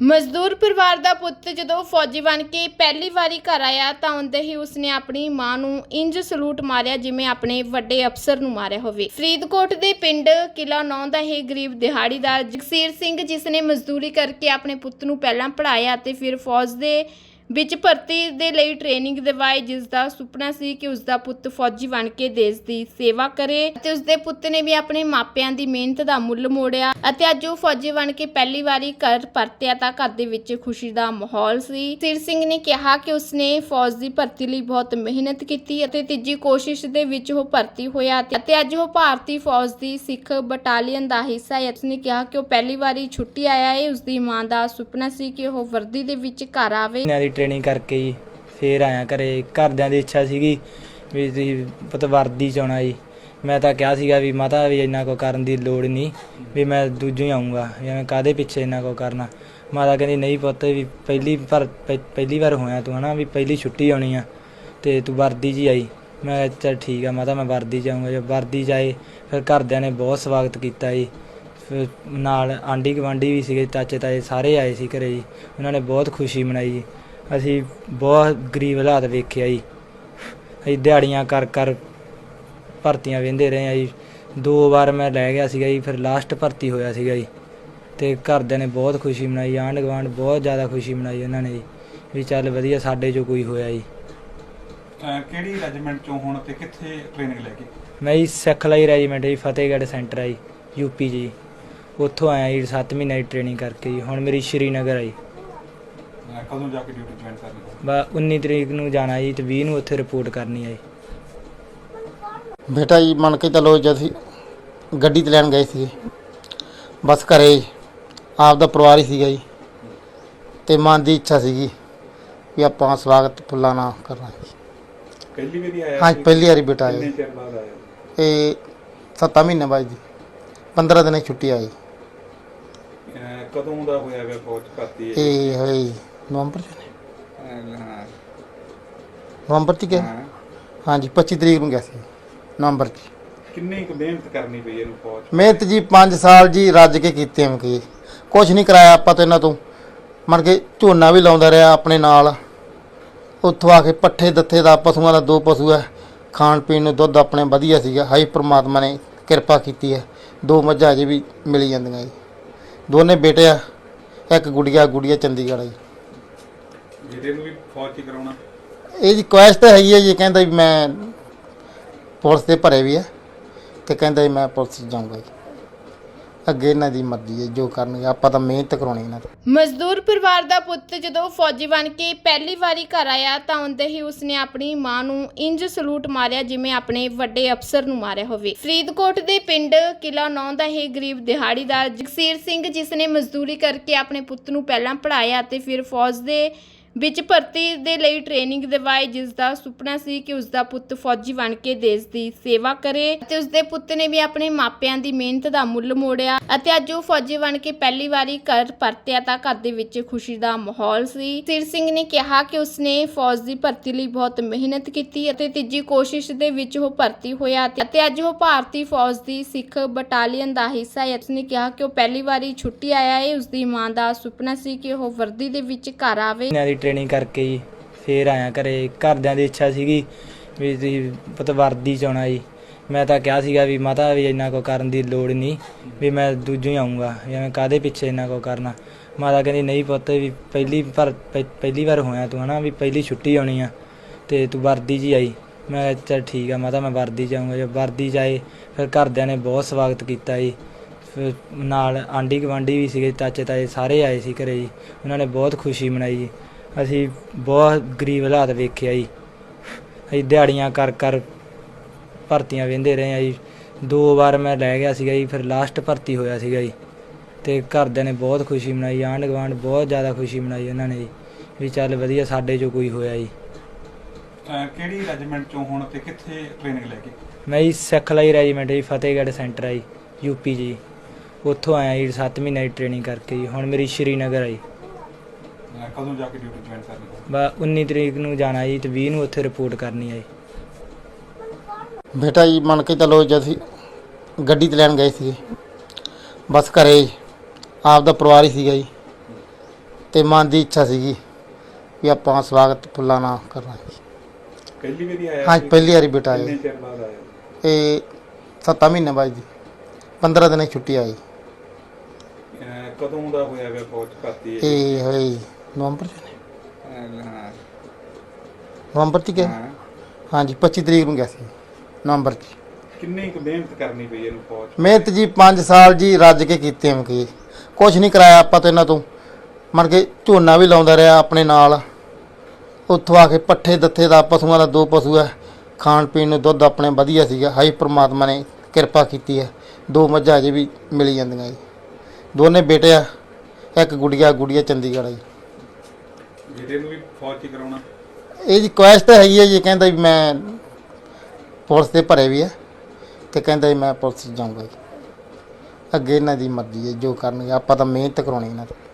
ਮਜ਼ਦੂਰ ਪਰਿਵਾਰ ਦਾ ਪੁੱਤ ਜਦੋਂ ਫੌਜੀ ਬਣ ਕੇ ਪਹਿਲੀ ਵਾਰੀ ਘਰ ਆਇਆ ਤਾਂ ਹੁੰਦੇ ਹੀ ਉਸਨੇ ਆਪਣੀ ਮਾਂ ਨੂੰ ਇੰਜ ਸਲੂਟ ਮਾਰਿਆ ਜਿਵੇਂ ਆਪਣੇ ਵੱਡੇ ਅਫਸਰ ਨੂੰ ਮਾਰਿਆ ਹੋਵੇ। ਫਰੀਦਕੋਟ ਦੇ ਪਿੰਡ ਕਿਲਾ ਨੌਂ ਦਾ ਇਹ ਗਰੀਬ ਦਿਹਾੜੀਦਾਰ ਜਗਸੀਰ ਸਿੰਘ ਜਿਸ ਨੇ ਮਜ਼ਦੂਰੀ ਕਰਕੇ ਆਪਣੇ ਪੁੱਤ ਨੂੰ ਪਹਿਲਾਂ ਪੜ੍ਹਾਇਆ ਅਤੇ ਫਿਰ ਫੌਜ ਦੇ ਵਿੱਚ ਭਰਤੀ ਦੇ ਲਈ ਟ੍ਰੇਨਿੰਗ ਦਿਵਾਈ ਜਿਸ ਦਾ ਸੁਪਨਾ ਸੀ ਕਿ ਉਸ ਦਾ ਪੁੱਤ ਫੌਜੀ ਬਣ ਕੇ ਦੇਸ਼ ਦੀ ਸੇਵਾ ਕਰੇ ਤੇ ਉਸ ਦੇ ਪੁੱਤ ਨੇ ਵੀ ਆਪਣੇ ਮਾਪਿਆਂ ਦੀ ਮਿਹਨਤ ਦਾ ਮੁੱਲ ਮੋੜਿਆ ਅਤੇ ਅੱਜ ਉਹ ਫੌਜੀ ਬਣ ਕੇ ਪਹਿਲੀ ਵਾਰੀ ਘਰ ਪਰਤਿਆ ਤਾਂ ਘਰ ਦੇ ਵਿੱਚ ਖੁਸ਼ੀ ਦਾ ਮਾਹੌਲ ਸੀ। ਸਿਰ ਸਿੰਘ ਨੇ ਕਿਹਾ ਕਿ ਉਸਨੇ ਫੌਜ ਦੀ ਭਰਤੀ ਲਈ ਬਹੁਤ ਮਿਹਨਤ ਕੀਤੀ ਅਤੇ ਤੀਜੀ ਕੋਸ਼ਿਸ਼ ਦੇ ਵਿੱਚ ਉਹ ਭਰਤੀ ਹੋਇਆ ਅਤੇ ਅੱਜ ਉਹ ਭਾਰਤੀ ਫੌਜ ਦੀ ਸਿੱਖ ਬਟਾਲੀਅਨ ਦਾ ਹਿੱਸਾ ਹੈ। ਉਸਨੇ ਕਿਹਾ ਕਿ ਉਹ ਪਹਿਲੀ ਵਾਰੀ ਛੁੱਟੀ ਆਇਆ ਹੈ। ਉਸਦੀ ਮਾਂ ਦਾ ਸੁਪਨਾ ਸੀ ਕਿ ਉਹ ਵਰਦੀ ਦੇ ਵਿੱਚ ਘਰ ਆਵੇ। ਟ੍ਰੇਨਿੰਗ ਕਰਕੇ ਜੀ ਫੇਰ ਆਇਆ ਘਰੇ। ਘਰਦਿਆਂ ਦੀ ਇੱਛਾ ਸੀਗੀ ਵੀ ਤੁਸੀਂ ਪੁੱਤ ਵਰਦੀ ਚ ਆਉਣਾ ਜੀ। ਮੈਂ ਤਾਂ ਕਿਹਾ ਸੀਗਾ ਵੀ ਮਾਤਾ ਵੀ ਇੰਨਾ ਕੋ ਕਰਨ ਦੀ ਲੋੜ ਨਹੀਂ ਵੀ ਮੈਂ ਦੂਜੋਂ ਹੀ ਆਉਂਗਾ ਐਵੇਂ ਕਾਦੇ ਪਿੱਛੇ ਇੰਨਾ ਕੋ ਕਰਨਾ। ਮਾਤਾ ਕਹਿੰਦੀ, ਨਹੀਂ ਪੁੱਤ ਵੀ ਪਹਿਲੀ ਪਰ ਪਹਿ- ਪਹਿਲੀ ਵਾਰ ਹੋਇਆ ਤੂੰ ਹਨਾ, ਵੀ ਪਹਿਲੀ ਛੁੱਟੀ ਆਉਣੀ ਆ ਤੇ ਤੂੰ ਵਰਦੀ 'ਚ ਹੀ ਆਈ। ਮੈਂ ਚੱਲ ਠੀਕ ਆ ਮਾਤਾ, ਮੈਂ ਵਰਦੀ 'ਚ ਆਉਂਗਾ ਜੇ ਵਰਦੀ 'ਚ ਆਏ ਫਿਰ ਘਰਦਿਆਂ ਨੇ ਬਹੁਤ ਸਵਾਗਤ ਕੀਤਾ ਜੀ। ਫਿਰ ਨਾਲ ਆਂਢੀ ਗੁਆਂਢੀ ਵੀ ਸੀਗੇ ਚਾਚੇ ਤਾਏ ਸਾਰੇ ਆਏ ਸੀ ਘਰੇ ਜੀ। ਉਹਨਾਂ ਨੇ ਬਹੁਤ ਖੁਸ਼ੀ ਮਨਾਈ ਜੀ। ਅਸੀਂ ਬਹੁਤ ਗਰੀਬ ਹਾਲਾਤ ਵੇਖਿਆ ਜੀ। ਅਸੀਂ ਦਿਹਾੜੀਆਂ ਕਰ ਕਰ ਭਰਤੀਆਂ ਵੇਂਦੇ ਰਹੇ ਆ ਜੀ। ਦੋ ਵਾਰ ਮੈਂ ਲੈ ਗਿਆ ਸੀਗਾ ਜੀ ਫਿਰ ਲਾਸਟ ਭਰਤੀ ਹੋਇਆ ਸੀਗਾ ਜੀ। ਤੇ ਘਰਦਿਆਂ ਨੇ ਬਹੁਤ ਖੁਸ਼ੀ ਮਨਾਈ ਆਂਢ ਗੁਆਂਢ ਬਹੁਤ ਜ਼ਿਆਦਾ ਖੁਸ਼ੀ ਮਨਾਈ ਉਹਨਾਂ ਨੇ ਜੀ ਵੀ ਚੱਲ ਵਧੀਆ ਸਾਡੇ ਚੋਂ ਕੋਈ ਹੋਇਆ ਜੀ। ਕਿਹੜੀ ਰੈਜੀਮੈਂਟ ਚੋਂ ਹੁਣ ਤੇ ਕਿੱਥੇ ਟ੍ਰੇਨਿੰਗ ਲੈ ਕੇ? ਮੈਂ ਜੀ ਸਿੱਖਲਾਈ ਰੈਜੀਮੈਂਟ ਜੀ ਫਤਿਹਗੜ੍ਹ ਸੈਂਟਰ ਆ ਜੀ ਯੂਪੀ ਜੀ। ਉੱਥੋਂ ਆਇਆ ਜੀ 7 ਮਹੀਨੇ ਦੀ ਟ੍ਰੇਨਿੰਗ ਕਰਕੇ ਜੀ। ਹੁਣ ਮੇਰੀ ਸ਼੍ਰੀਨਗਰ ਆ ਜੀ। ਅਹ ਕਦੋਂ ਜਾ ਕੇ ਡਿਊਟੀ ਜੁਆਇਨ ਕਰਨੀ ਬਾ 19 ਤਰੀਕ ਨੂੰ ਜਾਣਾ ਜੀ ਤੇ 20 ਨੂੰ ਉੱਥੇ ਰਿਪੋਰਟ ਕਰਨੀ ਆ ਜੀ। ਬੇਟਾ ਜੀ ਮੰਨ ਕੇ ਚੱਲੋ ਜਦ ਅਸੀਂ ਗੱਡੀ ਤੇ ਲੈਣ ਗਏ ਸੀ। ਬਸ ਘਰੇ ਆਪ ਦਾ ਪਰਿਵਾਰ ਹੀ ਸੀਗਾ ਜੀ। ਤੇ ਮਨ ਦੀ ਇੱਛਾ ਸੀਗੀ ਵੀ ਆਪਾਂ ਸਵਾਗਤ ਫੁੱਲਾਂ ਨਾਲ ਕਰਨਾ ਜੀ। ਪਹਿਲੀ ਵਾਰੀ ਆਇਆ ਹਾਂ? ਪਹਿਲੀ ਵਾਰੀ ਬੇਟਾ ਆਇਆ। ਚਿਰ ਬਾਅਦ ਆਇਆ? ਇਹ 7 ਮਹੀਨੇ ਬਾਅਦ ਜੀ। 15 ਦਿਨਾਂ ਦੀ ਛੁੱਟੀ ਆਈ ਅਹ ਕਦੋਂ ਦਾ ਹੋਇਆ ਵੇ ਫੌਜ ਭਰਤੀ ਹੈ ਇਹ ਹੋਈ ਨਵੰਬਰ ਚ ਨੇ। ਹਾਂ। ਨਵੰਬਰ ਚ ਗਿਆ ਹਾਂ। ਹਾਂਜੀ 25 ਤਰੀਕ ਨੂੰ ਗਿਆ ਸੀ ਨਵੰਬਰ ਚ। ਕਿੰਨੀ ਕੁ ਮਿਹਨਤ ਕਰਨੀ ਪਈ ਇਹਨੂੰ ਫੌਜ 'ਚ? ਮਿਹਨਤ ਜੀ 5 ਸਾਲ ਜੀ ਰੱਜ ਕੇ ਕੀਤੇ ਐਵੇਂ ਕੀ। ਕੁਝ ਨਹੀਂ ਕਰਾਇਆ ਆਪਾਂ ਤੋਂ ਇਹਨਾਂ ਤੋਂ। ਮਰ ਕੇ ਝੋਨਾ ਵੀ ਲਾਉਂਦਾ ਰਿਹਾ ਆਪਣੇ ਨਾਲ। ਉੱਥੋਂ ਆ ਕੇ ਪੱਠੇ ਦੱਥੇ ਦਾ ਪਸ਼ੂਆਂ ਦਾ ਦੋ ਪਸ਼ੂ ਹੈ। ਖਾਣ ਪੀਣ ਨੂੰ ਦੁੱਧ ਆਪਣੇ ਵਧੀਆ ਸੀਗਾ। ਹਾਈ ਪ੍ਰਮਾਤਮਾ ਨੇ ਕਿਰਪਾ ਕੀਤੀ ਹੈ। ਦੋ ਮੱਝਾਂ ਅਜੇ ਵੀ ਮਿਲੀ ਜਾਂਦੀਆਂ ਜੀ। ਦੋਨੇ ਬੇਟੇ ਆ। ਇੱਕ ਗੁੜੀਆ ਗੁੜੀਆ ਚੰਡੀਗੜ੍ਹ ਆ ਜੀ। ਬੇਟੇ ਨੂੰ ਵੀ ਫੌਜ 'ਚ ਹੀ ਕਰਾਉਣਾ। ਇਹ ਜੀ ਕੁਐਸਟ ਹੈਗੀ ਹੈ ਜੀ ਕਹਿੰਦਾ ਵੀ ਮੈਂ ਪੁਲਿਸ ਦੇ ਭਰੇ ਵੀ ਹੈ ਤੇ ਕਹਿੰਦਾ ਜੀ ਮੈਂ ਪੁਲਿਸ 'ਚ ਜਾਊਂਗਾ ਜੀ। ਅੱਗੇ ਇਹਨਾਂ ਦੀ ਮਰਜ਼ੀ ਹੈ ਜੋ ਕਰਨਗੇ ਆਪਾਂ ਤਾਂ ਮਿਹਨਤ ਕਰਾਉਣੀ ਇਹਨਾਂ ਤੋਂ। ਮਜ਼ਦੂਰ ਪਰਿਵਾਰ ਦਾ ਪੁੱਤ ਜਦੋਂ ਫੌਜੀ ਬਣ ਕੇ ਪਹਿਲੀ ਵਾਰੀ ਘਰ ਆਇਆ ਤਾਂ ਹੁੰਦੇ ਹੀ ਉਸਨੇ ਆਪਣੀ ਮਾਂ ਨੂੰ ਇੰਜ ਸਲੂਟ ਮਾਰਿਆ ਜਿਵੇਂ ਆਪਣੇ ਵੱਡੇ ਅਫਸਰ ਨੂੰ ਮਾਰਿਆ ਹੋਵੇ। ਫਰੀਦਕੋਟ ਦੇ ਪਿੰਡ ਕਿਲਾ ਨੌ ਦਾ ਇਹ ਗਰੀਬ ਦਿਹਾੜੀਦਾਰ ਜਗਸੀਰ ਸਿੰਘ ਜਿਸ ਨੇ ਮਜ਼ਦੂਰੀ ਕਰਕੇ ਆਪਣੇ ਪੁੱਤ ਨੂੰ ਪਹਿਲਾਂ ਪੜ੍ਹਾਇਆ ਤੇ ਫਿਰ ਫੌਜ ਦੇ ਵਿੱਚ ਭਰਤੀ ਦੇ ਲਈ ਟ੍ਰੇਨਿੰਗ ਦਿਵਾਈ ਜਿਸ ਦਾ ਸੁਪਨਾ ਸੀ ਕਿ ਉਸ ਦਾ ਪੁੱਤ ਫੌਜੀ ਬਣ ਕੇ ਦੇਸ਼ ਦੀ ਸੇਵਾ ਕਰੇ ਤੇ ਉਸ ਦੇ ਪੁੱਤ ਨੇ ਵੀ ਆਪਣੇ ਮਾਪਿਆਂ ਦੀ ਮਿਹਨਤ ਦਾ ਮੁੱਲ ਮੋੜਿਆ ਅਤੇ ਅੱਜ ਉਹ ਫੌਜੀ ਬਣ ਕੇ ਪਹਿਲੀ ਵਾਰੀ ਘਰ ਪਰਤਿਆ ਤਾਂ ਘਰ ਦੇ ਵਿੱਚ ਖੁਸ਼ੀ ਦਾ ਮਾਹੌਲ ਸੀ। ਸਿਰ ਸਿੰਘ ਨੇ ਕਿਹਾ ਕਿ ਉਸਨੇ ਫੌਜ ਦੀ ਭਰਤੀ ਲਈ ਬਹੁਤ ਮਿਹਨਤ ਕੀਤੀ ਅਤੇ ਤੀਜੀ ਕੋਸ਼ਿਸ਼ ਦੇ ਵਿੱਚ ਉਹ ਭਰਤੀ ਹੋਇਆ ਅਤੇ ਅੱਜ ਉਹ ਭਾਰਤੀ ਫੌਜ ਦੀ ਸਿੱਖ ਬਟਾਲੀਅਨ ਦਾ ਹਿੱਸਾ ਹੈ। ਉਸਨੇ ਕਿਹਾ ਕਿ ਉਹ ਪਹਿਲੀ ਵਾਰੀ ਛੁੱਟੀ ਆਇਆ ਹੈ। ਉਸਦੀ ਮਾਂ ਦਾ ਸੁਪਨਾ ਸੀ ਕਿ ਉਹ ਵਰਦੀ ਦੇ ਵਿੱਚ ਘਰ ਆਵੇ। ਟ੍ਰੇਨਿੰਗ ਕਰਕੇ ਜੀ ਫੇਰ ਆਇਆ ਘਰੇ। ਘਰਦਿਆਂ ਦੀ ਇੱਛਾ ਸੀਗੀ ਵੀ ਤੁਸੀਂ ਪੁੱਤ ਵਰਦੀ ਚ ਆਉਣਾ ਜੀ। ਮੈਂ ਤਾਂ ਕਿਹਾ ਸੀਗਾ ਵੀ ਮਾਤਾ ਵੀ ਇੰਨਾ ਕੋ ਕਰਨ ਦੀ ਲੋੜ ਨਹੀਂ ਵੀ ਮੈਂ ਦੂਜੇ ਹੀ ਆਉਂਗਾ ਐਵੇਂ ਕਾਦੇ ਪਿੱਛੇ ਇੰਨਾ ਕੋ ਕਰਨਾ। ਮਾਤਾ ਕਹਿੰਦੀ, ਨਹੀਂ ਪੁੱਤ ਵੀ ਪਹਿਲੀ ਪਰ ਪਹਿ- ਪਹਿਲੀ ਵਾਰ ਹੋਇਆ ਤੂੰ ਹਨਾ ਵੀ ਪਹਿਲੀ ਛੁੱਟੀ ਆਉਣੀ ਆ ਤੇ ਤੂੰ ਵਰਦੀ 'ਚ ਹੀ ਆਈ। ਮੈਂ ਚੱਲ ਠੀਕ ਆ ਮਾਤਾ, ਮੈਂ ਵਰਦੀ 'ਚ ਆਉਂਗਾ ਜੇ ਵਰਦੀ 'ਚ ਆਏ ਫਿਰ ਘਰਦਿਆਂ ਨੇ ਬਹੁਤ ਸਵਾਗਤ ਕੀਤਾ ਜੀ। ਫਿਰ ਨਾਲ ਆਂਢੀ ਗੁਆਂਢੀ ਵੀ ਸੀਗੇ ਚਾਚੇ ਤਾਏ ਸਾਰੇ ਆਏ ਸੀ ਘਰੇ ਜੀ। ਉਹਨਾਂ ਨੇ ਬਹੁਤ ਖੁਸ਼ੀ ਮਨਾਈ ਜੀ। ਅਸੀਂ ਬਹੁਤ ਗਰੀਬ ਹਾਲਾਤ ਵੇਖਿਆ ਜੀ। ਅਸੀਂ ਦਿਹਾੜੀਆਂ ਕਰ ਕਰ ਭਰਤੀਆਂ ਵੇਂਦੇ ਰਹੇ ਆ ਜੀ। ਦੋ ਵਾਰ ਮੈਂ ਲੈ ਗਿਆ ਸੀਗਾ ਜੀ ਫਿਰ ਲਾਸਟ ਭਰਤੀ ਹੋਇਆ ਸੀਗਾ ਜੀ। ਤੇ ਘਰਦਿਆਂ ਨੇ ਬਹੁਤ ਖੁਸ਼ੀ ਮਨਾਈ ਆਂਢ ਗੁਆਂਢ ਬਹੁਤ ਜ਼ਿਆਦਾ ਖੁਸ਼ੀ ਮਨਾਈ ਉਹਨਾਂ ਨੇ ਜੀ ਵੀ ਚੱਲ ਵਧੀਆ ਸਾਡੇ ਚੋਂ ਕੋਈ ਹੋਇਆ ਜੀ। ਅਹ ਕਿਹੜੀ ਰੈਜੀਮੈਂਟ ਚੋਂ ਹੁਣ ਤੇ ਕਿੱਥੇ ਟ੍ਰੇਨਿੰਗ ਲੈ ਕੇ? ਮੈਂ ਜੀ ਸਿੱਖਲਾਈ ਰੈਜੀਮੈਂਟ ਜੀ ਫਤਿਹਗੜ੍ਹ ਸੈਂਟਰ ਆ ਜੀ ਯੂਪੀ ਜੀ। ਉੱਥੋਂ ਆਇਆ ਜੀ 7 ਮਹੀਨੇ ਦੀ ਟ੍ਰੇਨਿੰਗ ਕਰਕੇ ਜੀ। ਹੁਣ ਮੇਰੀ ਸ਼੍ਰੀਨਗਰ ਆ ਜੀ। ਅਹ ਕਦੋਂ ਜਾ ਕੇ ਡਿਊਟੀ ਜੁਆਇਨ ਕਰਨੀ ਬਾ 19 ਤਰੀਕ ਨੂੰ ਜਾਣਾ ਜੀ ਤੇ 20 ਨੂੰ ਉੱਥੇ ਰਿਪੋਰਟ ਕਰਨੀ ਆ ਜੀ। ਬੇਟਾ ਜੀ ਮੰਨ ਕੇ ਚੱਲੋ ਜਦ ਅਸੀਂ ਗੱਡੀ ਤੇ ਲੈਣ ਗਏ ਸੀ ਬਸ ਘਰੇ ਆਪ ਦਾ ਪਰਿਵਾਰ ਹੀ ਸੀਗਾ ਜੀ। ਤੇ ਮਨ ਦੀ ਇੱਛਾ ਸੀਗੀ ਵੀ ਆਪਾਂ ਸਵਾਗਤ ਫੁੱਲਾਂ ਨਾਲ ਕਰਨਾ ਜੀ ਪਹਿਲੀ ਵਾਰੀ ਆਇਆ ਹਾਂ? ਪਹਿਲੀ ਵਾਰੀ ਬੇਟਾ ਆਇਆ ਚਿਰ ਬਾਅਦ ਆਇਆ? ਇਹ 7 ਮਹੀਨੇ ਬਾਅਦ ਜੀ 15 ਦਿਨਾਂ ਦੀ ਛੁੱਟੀ ਆਈ। ਅਹ ਕਦੋਂ ਦਾ ਹੋਇਆ ਵੇ ਫੌਜ ਭਰਤੀ ਹੈ ਇਹ ਹੋਈ ਨਵੰਬਰ ਚ ਨੇ? ਨਵੰਬਰ ਚ ਗਿਆ ਹਾਂਜੀ 25 ਤਰੀਕ ਨੂੰ ਗਿਆ ਸੀ। ਨਵੰਬਰ ਚ ਕਿੰਨੀ ਕੁ ਮਿਹਨਤ ਕਰਨੀ ਪਈ ਇਹਨੂੰ ਫੌਜ? 'ਚ? ਮਿਹਨਤ ਜੀ 5 ਸਾਲ ਜੀ ਰੱਜ ਕੇ ਕੀਤੇ ਹਮ ਕੀ। ਕੁਝ ਨਹੀਂ ਕਰਾਇਆ ਆਪਾਂ ਤੋਂ ਇਹਨਾਂ ਤੋਂ। ਮਰ ਕੇ ਝੋਨਾ ਵੀ ਲਾਉਂਦਾ ਰਿਹਾ ਆਪਣੇ ਨਾਲ। ਉੱਥੋਂ ਆ ਕੇ ਪੱਠੇ ਦੱਥੇ ਦਾ ਪਸ਼ੂਆਂ ਦਾ ਦੋ ਪਸ਼ੂ ਹੈ ਖਾਣ ਪੀਣ ਨੂੰ ਦੁੱਧ ਆਪਣੇ ਵਧੀਆ ਸੀਗਾ। ਹਾਈ ਪ੍ਰਮਾਤਮਾ ਨੇ ਕਿਰਪਾ ਕੀਤੀ ਹੈ। ਦੋ ਮੱਝਾਂ ਅਜੇ ਵੀ ਮਿਲ ਜਾਂਦੀਆਂ ਜੀ। ਦੋਨੇ ਬੇਟੇ ਆ। ਇੱਕ ਗੁੜੀਆ ਗੁੜੀਆ ਚੰਡੀਗੜ੍ਹ ਆ ਜੀ। ਜਿਹੜੇ ਨੂੰ ਵੀ ਫੌਜ 'ਚ ਹੀ ਕਰਾਉਣਾ। ਇਹ ਜੀ ਤਾਂ ਹੈਗੀ ਹੈ ਜੀ, ਕਹਿੰਦਾ ਵੀ ਮੈਂ ਪੁਲਿਸ ਦੇ ਭਰੇ ਵੀ ਹੈ ਤੇ ਕਹਿੰਦਾ ਜੀ ਮੈਂ ਪੁਲਿਸ 'ਚ ਜਾਊਂਗਾ ਜੀ। ਅੱਗੇ ਇਹਨਾਂ ਦੀ ਮਰਜ਼ੀ ਹੈ ਜੋ ਕਰਨਗੇ, ਆਪਾਂ ਤਾਂ ਮਿਹਨਤ ਕਰਾਉਣੀ ਇਹਨਾਂ ਤੋਂ।